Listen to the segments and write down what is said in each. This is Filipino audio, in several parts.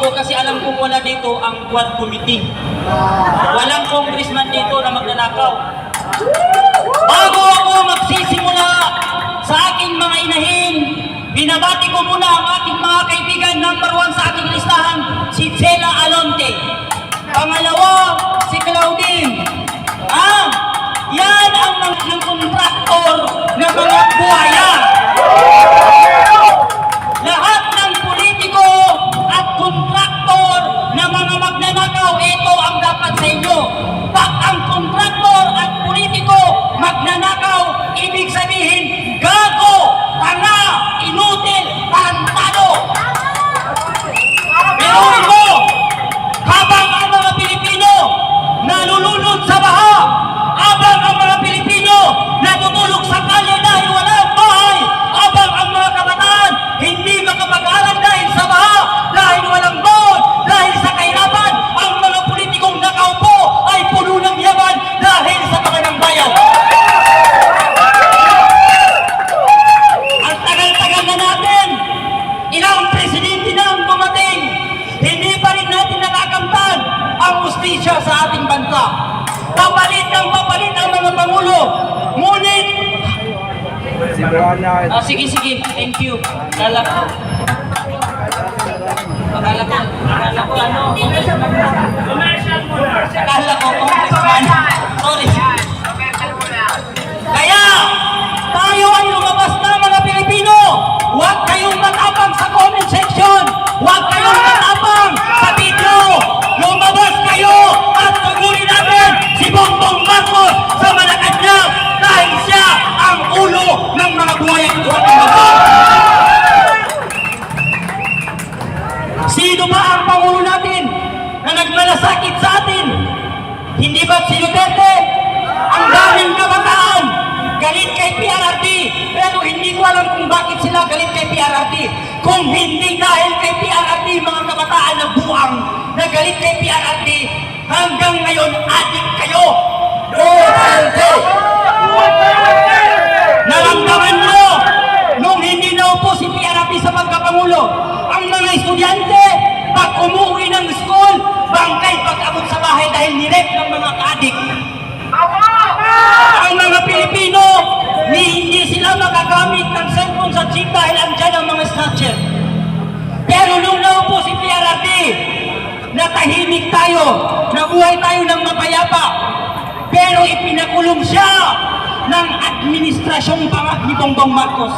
ko kasi alam kong wala dito ang Quad Committee. Walang congressman dito na magnanakaw. Bago ako magsisimula sa aking mga inahin, binabati ko muna ang aking mga kaibigan number one sa aking listahan, si Chela Alonte. Pangalawa, ang dapat natin, ilang presidente na ang dumating, hindi pa rin natin nakakamtan ang ustisya sa ating bansa. Papalit ng papalit ang mga pangulo. Ngunit, ah, sige, sige, thank you. Kala ko, akala ko, akala ko Kung hindi dahil kay PRRD mga kabataan na buang na galit kay PRRD hanggang ngayon adik kayo. Duterte! Naramdaman mo nung hindi naupo si PRP sa pagkapangulo. Ang mga estudyante, pag umuwi ng school, bangkay pag-abot sa bahay dahil nirep ng mga kaadik. Ang mga Pilipino, ni hindi sila magagamit ng cellphone sa jeep dahil andyan ang mga snatcher. Pero nung naupo si PRRD, natahimik tayo, nabuhay tayo ng mapayapa. Pero ipinakulong siya ng administrasyong pangak ni Bongbong Marcos.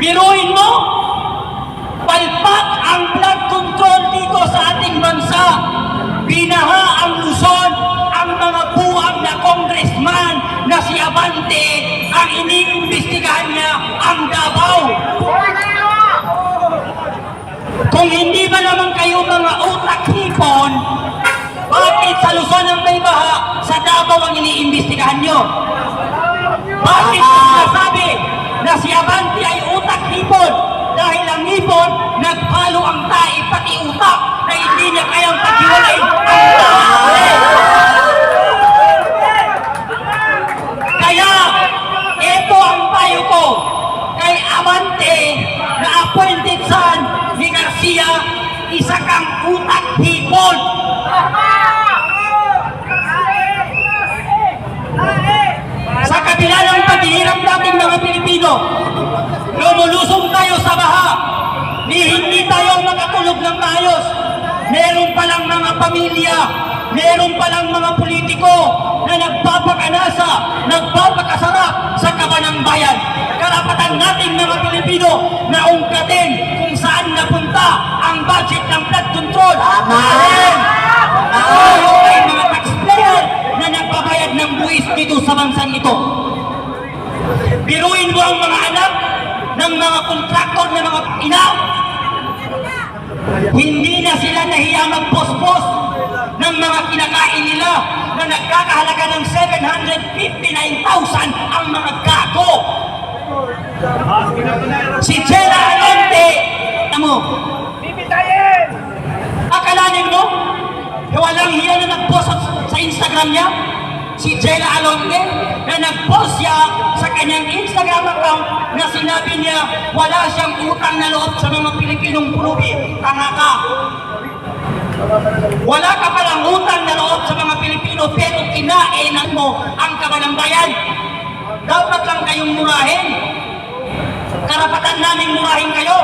Biruin mo, palpak ang blood control dito sa ating bansa. Binaha ang Luzon, congressman na si Abante, ang iniimbestigahan niya ang Davao. Kung hindi ba naman kayo mga utak hipon, bakit sa Luzon ang may baha, sa Davao ang iniimbestigahan nyo? Bakit sinasabi na si Avanti ay utak hipon? Dahil ang hipon, nagpalo ang tae pati utak na hindi niya kayang paghiwalayin ang tae. Kaya, ito ang payo ko kay Amante na appointed son ni Garcia, isa kang utak hipon. Sa kabila ng paghihirap nating mga Pilipino, lumulusong tayo sa baha, ni hindi tayo makatulog ng maayos. Meron palang mga pamilya, meron palang mga politiko na nagpapakanasa, nagpapakasarap sa kabanang bayan. Karapatan nating mga Pilipino na ungkatin saan napunta ang budget ng flood control. Dahil tayo ay mga taxpayer na nagbabayad ng buwis dito sa bansang ito. Biruin mo ang mga anak ng mga kontraktor ng mga ina. Hindi na sila nahiya magpospos ng mga kinakain nila na nagkakahalaga ng 759,000 ang mga gago. Si Chela Alonte, mo, akalanin mo, walang hiya na nag-post sa, Instagram niya, si Jella Alonte, na nag-post siya sa kanyang Instagram account na sinabi niya wala siyang utang na loob sa mga Pilipinong pulubi. Tanga ka. Wala ka palang utang na loob sa mga Pilipino pero kinainan mo ang kabanang bayan. Dapat lang kayong murahin. Karapatan namin murahin kayo.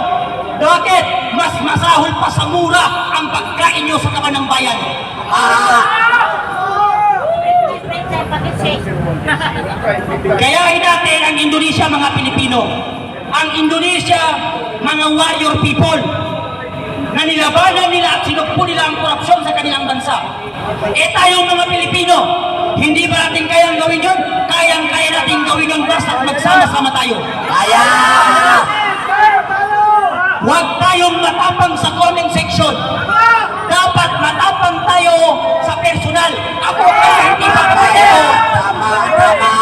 Bakit? Mas masahol pa sa mura ang pagkain nyo sa kabanang bayan. Ah! Gayahin natin ang Indonesia mga Pilipino. Ang Indonesia, mga warrior people na nilabanan nila at sinukpo nila ang korupsyon sa kanilang bansa. Eh tayong mga Pilipino, hindi ba natin kayang gawin yun? Kayang-kaya natin gawin yun basta magsama-sama tayo. Kaya! Huwag tayong matapang sa comment section. Dapat matapang tayo sa personal. Ako kaya hindi pa kayo. Tama, tama.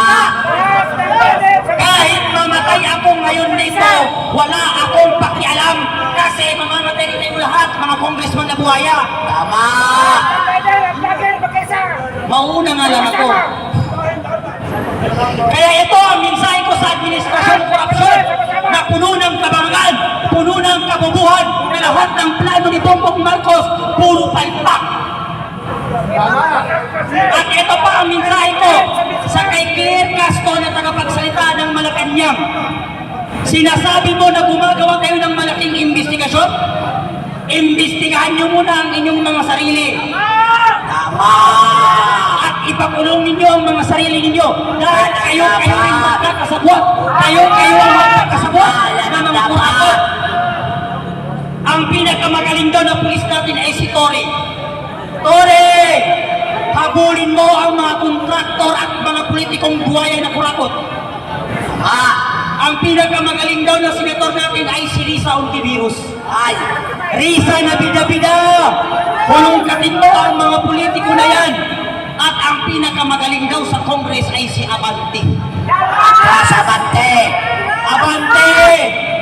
Kahit mamatay ako ngayon dito, wala akong pakialam kasi mamamatay rin tayo lahat, mga congressman na buhaya. Tama! Mauna nga lang ako. Kaya ito ang mensahe ko sa administrasyon korupsyon na puno ng kabangan, puno ng kabubuhan na lahat ng plano ni Bongbong Marcos, puro palpak. At ito pa ang mensahe ko sa kay Claire Castro na tagapagsalita ng Malacanang. Sinasabi mo na gumagawa kayo ng malaking investigasyon? Imbestigahan niyo muna ang inyong mga sarili. Tama! Ipakulong ninyo ang mga sarili ninyo dahil kayo kayo rin magkakasabwat. Kayo kayo ang magkakasabwat na mga kurakot. Ang pinakamagaling daw na pulis natin ay si Tore. Tore! Habulin mo ang mga kontraktor at mga politikong buhaya na kurakot. Ah, ang pinakamagaling daw na senator natin ay si Risa Ontiveros. Ay, Risa na bida-bida! Hulungkatin mo ang mga politiko na yan. Ang pinakamagaling daw sa Congress ay si Abante. Yes, Abante! Abante!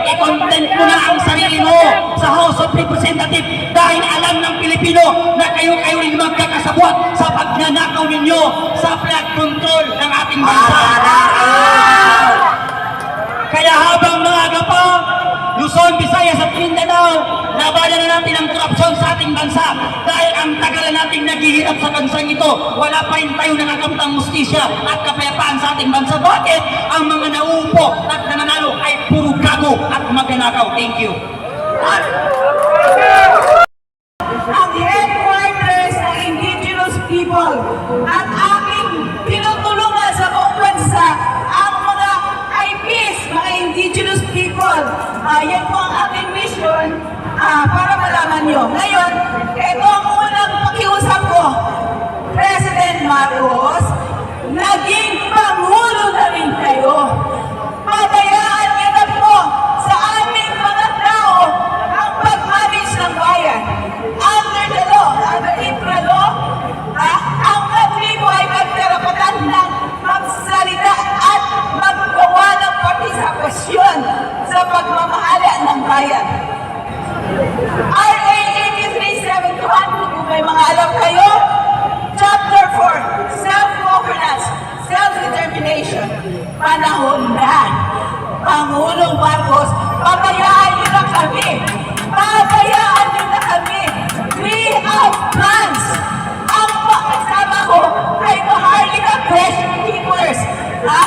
I-content mo na ang sarili mo sa House of Representatives dahil alam ng Pilipino na kayo-kayo rin magkakasabwat sa pagnanakaw ninyo sa flood control ng ating bansa. Kaya habang maaga pa, Luzon, Visayas at Mindanao, labanan na natin ang korupsyon sa ating bansa. Dahil ang tagal na nating naghihirap sa bansang ito, wala pa rin tayo nakakamtang mustisya at kapayapaan sa ating bansa. Bakit? Ang mga nauupo at nananalo ay puro gago at magnanakaw. Thank you. ang headquarters ng indigenous people at aking tinutulungan sa buong bansa ang mga IPs, mga indigenous people. Ah, yan po ang ating mission ah, para malaman nyo. Ngayon, ito ang unang pakiusap ko. President Marcos, naging Pangulo na rin kayo. Panahon na. Pangulong Marcos, pabayaan niyo na kami. Pabayaan niyo na kami. We have plans. Ang kasama ko ay Maharlika Question Keepers. Ha?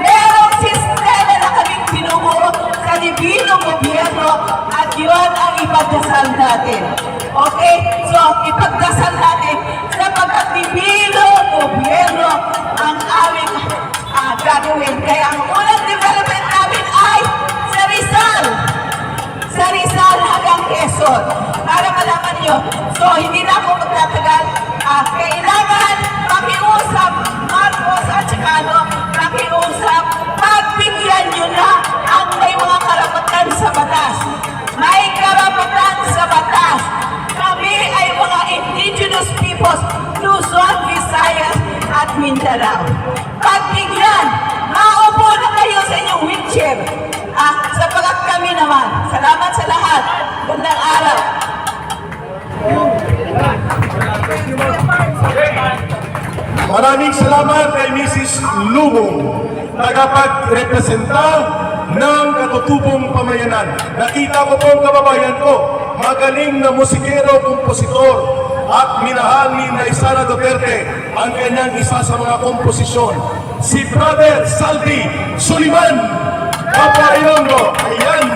Merong sistema na kaming tinuro sa libinong gobyerno at yun ang ipagdasal natin. Okay? So, ipagdasal natin sapagkat libinong gobyerno gagawin. Kaya ang unang development namin ay sa Rizal sa Rizal hanggang Quezon. Para malaman nyo. So, hindi na ako magtatagal. Ah, kailangan makiusap, Marcos at saka ano, makiusap, pagbigyan nyo na ang may mga karapatan sa batas. May karapatan sa batas. Kami ay mga indigenous peoples, Luzon, Visayas, at Mindanao. Lahat. Gandang araw. Maraming salamat kay Mrs. Lubong. tagapagrepresenta ng katutubong pamayanan. Nakita ko po ang kababayan ko, magaling na musikero, kompositor, at minahal ni Naisara Duterte ang kanyang isa sa mga komposisyon. Si Brother Salvi Suliman, Papa Ilonggo. Ayan,